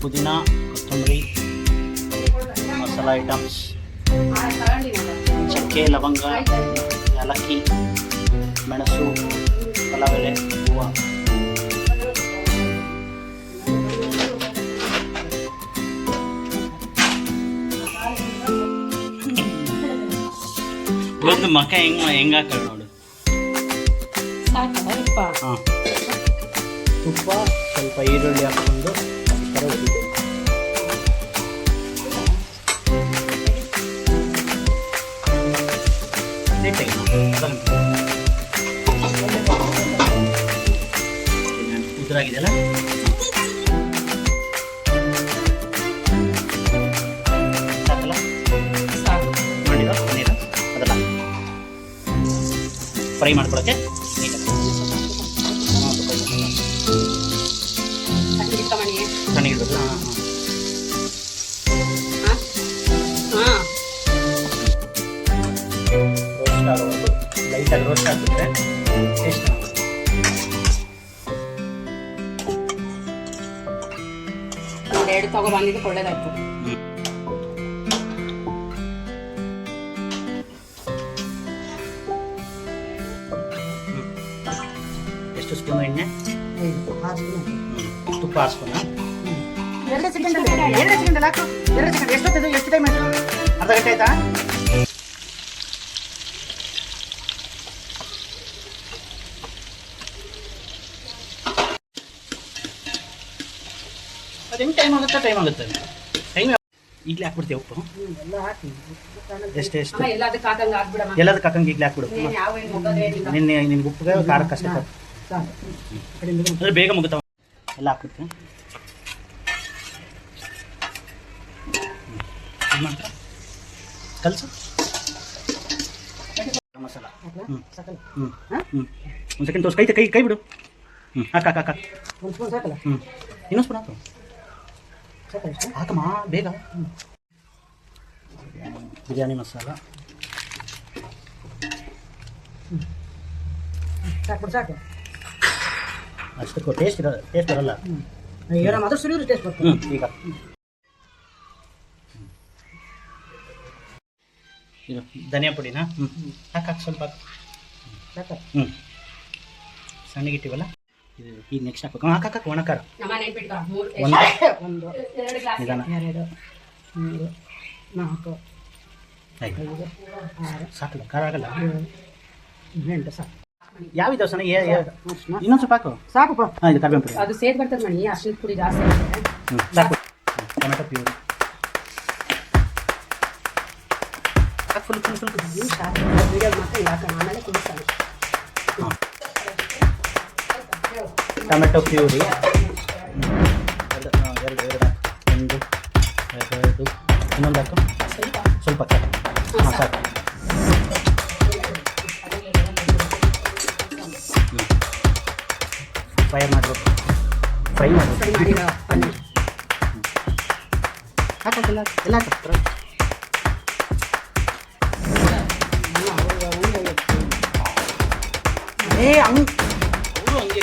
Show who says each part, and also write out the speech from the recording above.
Speaker 1: ಪುದೀನ ಕೊತ್ತಂಬರಿ ಮಸಾಲ ಐಟಮ್ಸ್. ಚಕ್ಕೆ ಲವಂಗ. ಏಲಕ್ಕಿ ಮೆಣಸು ಪಲಾವೆಲೆ ಹೂವು ಒಂದು ಮಕ ಹೆಂಗ್ ಹೆಂಗ್ ಹಾಕೋದು ನೋಡು ಹಾಂ ತುಪ್ಪ ಸ್ವಲ್ಪ ಈರುಳ್ಳಿ ಹಾಕ್ಕೊಂಡು ಈ ಥರ ಹುರಿಬೇಕು. ಉದುರಾಗಿದೆಯಲ್ಲ? ಅದಲ್ಲ ಫ್ರೈ ಮಾಡ್ಕೊಳಕ್ಕೆ ಹಾ ಹಾ ರೋಸ್ಟ್ ಆಗೋವರೆಗೂ ಲೈಟಾಗಿ ರೋಸ್ಟ್ ಆಗಿಬಿಟ್ರೆ ಟೇಸ್ಟ್
Speaker 2: ಒಂದೆರಡು ತಗೋ ಬಂದಿದ್ದು ಒಳ್ಳೇದಾಯ್ತು.
Speaker 1: ಎಷ್ಟು ಸ್ಪೂನ್ ಎಣ್ಣೆ? ಹ್ಮ್. ತುಪ್ಪ ಆರು ಸ್ಪೂನ?
Speaker 3: ಎರಡು ಸೆಕೆಂಡ್ ಎರಡು ಸೆಕೆಂಡ್ ಹಾಕು. ಎರಡು ಸೆಕೆಂಡ್ ಎಷ್ಟೊತ್ತಿದೆ ಎಷ್ಟು ಟೈಮ್ ಆಯ್ತು? ಅರ್ಧ ಗಂಟೆ ಆಯ್ತಾ?
Speaker 1: ಹೆಂಗೆ ಟೈಮ್ ಆಗುತ್ತೆ ಟೈಮ್ ಆಗುತ್ತೆ. ಟೈಮ್ ಈಗಲೇ ಹಾಕ್ಬಿಡ್ತೀವಿ ಉಪ್ಪು? ಎಷ್ಟು ಎಷ್ಟು. ಎಲ್ಲದಕ್ಕೆ ಹಾಕಂಗೆ ಈಗಲೇ ಹಾಕ್ಬಿಡು. ನಿನ್ನೆ ನಿನ್ಗೆ ಉಪ್ಪಿಗೆ ಖಾರಕ್ಕೆ ಅಷ್ಟೇ ಅಂದರೆ ಬೇಗ ಮುಗಿತಾವ ಎಲ್ಲ ಹಾಕ್ಬಿಡ್ತೀನಿ. ಕಲಸು. ಮಸಾಲ. ಹ್ಞೂ ಹ್ಞೂ ಹ್ಞೂ ಒಂದು ಸೆಕೆಂಡ್ ತೋರ್ಸ್. ಕೈ ಕೈ ಕೈ ಬಿಡು. ಹ್ಞೂ ಹಾಕು ಹಾಕು ಹಾಕು. ಹ್ಞೂ ಇನ್ನೊಂದು ಸ್ಪೂನ್ ಹಾಕು. ಹಾಕಮ್ಮ ಬೇಗ. ಬಿರಿಯಾನಿ ಮಸಾಲ.
Speaker 3: ಸಾಕ್ಬಿಡು ಸಾಕು.
Speaker 1: ಅಷ್ಟಕ್ಕೂ ಟೇಸ್ಟ್ ಇರೋ ಟೇಸ್ಟ್ ಬರಲ್ಲ.
Speaker 3: ಏನೋ ಮಾತ್ರ ಟೇಸ್ಟ್ ಬರ್ತದೆ.
Speaker 1: ಈಗ. ಇದು ಧನಿಯಾ ಪುಡಿನಾ? ಹ್ಞೂ ಹಾಕು ಹಾಕು ಸ್ವಲ್ಪ ಹಾಕು.
Speaker 3: ಸಾಕ.
Speaker 1: ಹ್ಞೂ ಸಣ್ಣಗಿಟ್ಟಿವಲ್ಲ? ಇದು ಈಗ ನೆಕ್ಸ್ಟ್ ಹಾಕ್ಬೇಕು. ಹಾಕು ಹಾಕು ಹಾಕು ಒಣಕಾರ ಒಂದು. ನಿಧಾನ.
Speaker 3: ಎರಡು. ಮೂರು. ನಾಲ್ಕು. ಐದು. ಆರು.
Speaker 1: ಸಾಕಲ್ಲ ಖಾರ ಆಗಲ್ಲ.
Speaker 3: ಎಂಟು. ಸಾಕು.
Speaker 1: ಯಾವಿದಾವೆ ಸಣ್ಣ ಏ ಏ- ಇನ್ನೊಂದು ಸ್ವಲ್ಪ ಹಾಕು.
Speaker 3: ಸಾಕಪ್ಪ
Speaker 1: ಹಾಂ ಇದು ಕರ್ಬೇವು ಪುಡಿ
Speaker 2: ಅದು ಸೇದ್ ಬರ್ತದೆ ಮಣಿ. ಅರ್ಶಿನ ಪುಡಿ ಜಾಸ್ತಿ
Speaker 1: ಹ್ಞೂ ಸಾಕು. Tomato puree. Full full full
Speaker 2: full. ಸಾಕು. ವೀಡಿಯೋ ಮಾತ್ರ ಯಾಕೆ ಆಮೇಲೆ ಕುಡಿಸ್ತಾನೆ
Speaker 1: ಟೊಮೆಟೊ ಪ್ಯೂರಿ ಎರಡು ಹಾಂ, ಎರಡು ಎರಡು ಹಾಕು. ಒಂದು ಎರಡು ಇನ್ನೊಂದು ಹಾಕು
Speaker 2: ಸ್ವಲ್ಪ
Speaker 1: ಸ್ವಲ್ಪ ಸಾಕು ಹಾಂ ಸಾಕು ಫ್ರೈ ಮಾಡಬೇಕು ಫ್ರೈ ಮಾಡಬೇಕು
Speaker 2: ಫ್ರೈ ಮಾಡಿರೋ ಪನ್ನೀರ್
Speaker 1: ಹಾಕು ಎಲ್ಲ ಎಲ್ಲ ಹಾಕು ಏ ಹಂಗೆ ಅವರು ಹಂಗೆ